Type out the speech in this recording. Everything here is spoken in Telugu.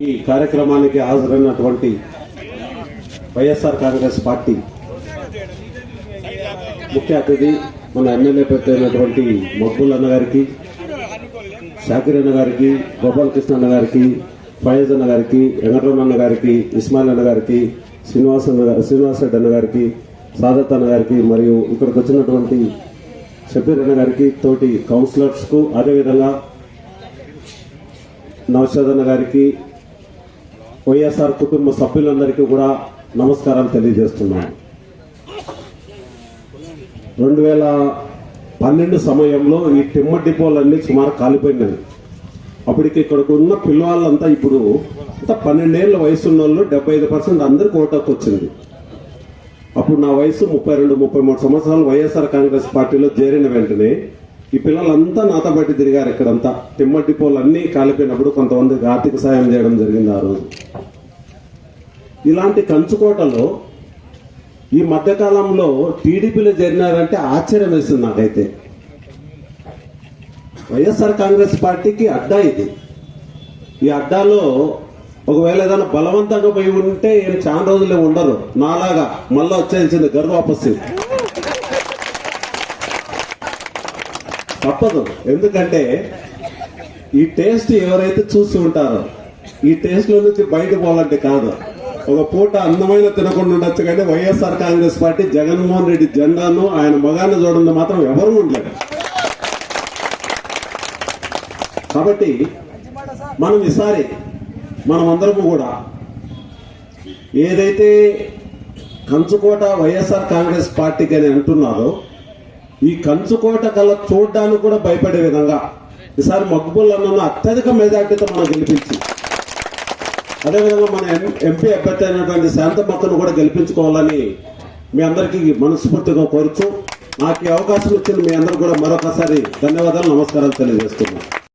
ఈ కార్యక్రమానికి హాజరైనటువంటి వైఎస్ఆర్ కాంగ్రెస్ పార్టీ ముఖ్య అతిథి మన ఎమ్మెల్యే పెద్ద అయినటువంటి మబ్బుల్ అన్న గారికి షాకిర్ అన్న గారికి గోపాలకృష్ణ అన్న గారికి ఫయాజ్ అన్న గారికి వెంకటరమణ అన్న గారికి ఇస్మాయిల్ అన్న గారికి శ్రీనివాస్ అన్న శ్రీనివాస్ రెడ్డి అన్న గారికి సాదత్ అన్న గారికి మరియు ఇక్కడికి వచ్చినటువంటి షబీర్ అన్న గారికి తోటి కౌన్సిలర్స్కు అదేవిధంగా నౌషాద్ అన్న గారికి వైఎస్ఆర్ కుటుంబ సభ్యులందరికీ కూడా నమస్కారాలు తెలియజేస్తున్నాను. రెండు వేల పన్నెండు సమయంలో ఈ టిమ్మ డిపోలన్నీ సుమారు కాలిపోయినాయి. అప్పటికి ఇక్కడికి ఉన్న పిల్లవాళ్ళంతా ఇప్పుడు అంతా పన్నెండేళ్ళ వయసు ఉన్న వాళ్ళు డెబ్బై ఐదు పర్సెంట్ అందరికి ఓటకు వచ్చింది. అప్పుడు నా వయసు ముప్పై రెండు ముప్పై మూడు సంవత్సరాలు వైఎస్ఆర్ కాంగ్రెస్ పార్టీలో చేరిన వెంటనే ఈ పిల్లలంతా నాతో బట్టి తిరిగారు ఇక్కడంతా. టిమ్మ డిపోలు అన్నీ కాలిపోయినప్పుడు కొంతమందికి ఆర్థిక సాయం చేయడం జరిగింది ఆ రోజు. ఇలాంటి కంచుకోటలో ఈ మధ్యకాలంలో టీడీపీలో చేరినారంటే ఆశ్చర్యం వేస్తుంది నాకైతే. వైఎస్ఆర్ కాంగ్రెస్ పార్టీకి అడ్డా ఇది. ఈ అడ్డాలో ఒకవేళ ఏదైనా బలవంతంగా పోయి ఉంటే ఏం చాలా రోజులు ఉండరు. నాలాగా మళ్ళీ వచ్చేసింది గర్వ తప్పదు. ఎందుకంటే ఈ టేస్ట్ ఎవరైతే చూసి ఉంటారో ఈ టేస్ట్లో నుంచి బయట పోవాలంటే కాదు. ఒక పూట అందమైన తినకుండా ఉండొచ్చు కానీ YSR Congress party Jaganmohan Reddy జెండాను ఆయన మగాన్ని చూడండి మాత్రం ఎవరు ఉండలేదు కాబట్టి మనం ఈసారి మనం కూడా ఏదైతే కంచుకోట వైఎస్ఆర్ కాంగ్రెస్ పార్టీకి అని అంటున్నారో ఈ కంచుకోట కల చూడడానికి కూడా భయపడే విధంగా ఈసారి మక్బుల్ అన్న అత్యధిక మెజార్టీతో మనం గెలిపించి అదేవిధంగా మన ఎం- ఎంపీ అభ్యర్థి అయినటువంటి శాంతమ్మక్కను కూడా గెలిపించుకోవాలని మీ అందరికీ మనస్ఫూర్తిగా కోరుచు. నాకు ఈ అవకాశం ఇచ్చిన మీ అందరూ కూడా మరొకసారి ధన్యవాదాలు నమస్కారాలు తెలియజేస్తున్నాను.